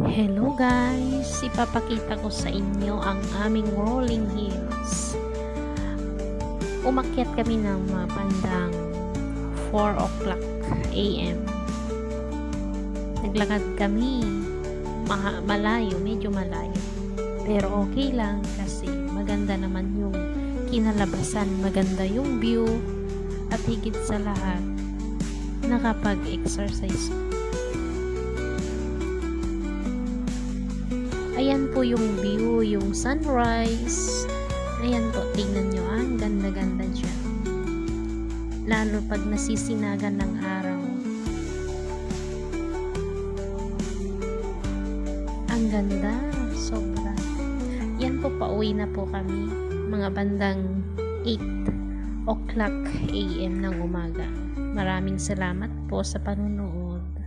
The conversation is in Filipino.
Hello guys! Ipapakita ko sa inyo ang aming rolling hills. Umakyat kami ng mga bandang 4 o'clock a.m. Naglakad kami maha- malayo, medyo malayo. Pero okay lang kasi maganda naman yung kinalabasan, maganda yung view at higit sa lahat nakapag-exercise Ayan po yung view, yung sunrise. Ayan po, tingnan nyo, ah, ang ganda-ganda dyan. Lalo pag nasisinagan ng araw. Ang ganda, sobra. Yan po, pauwi na po kami. Mga bandang 8 o'clock a.m. ng umaga. Maraming salamat po sa panunood.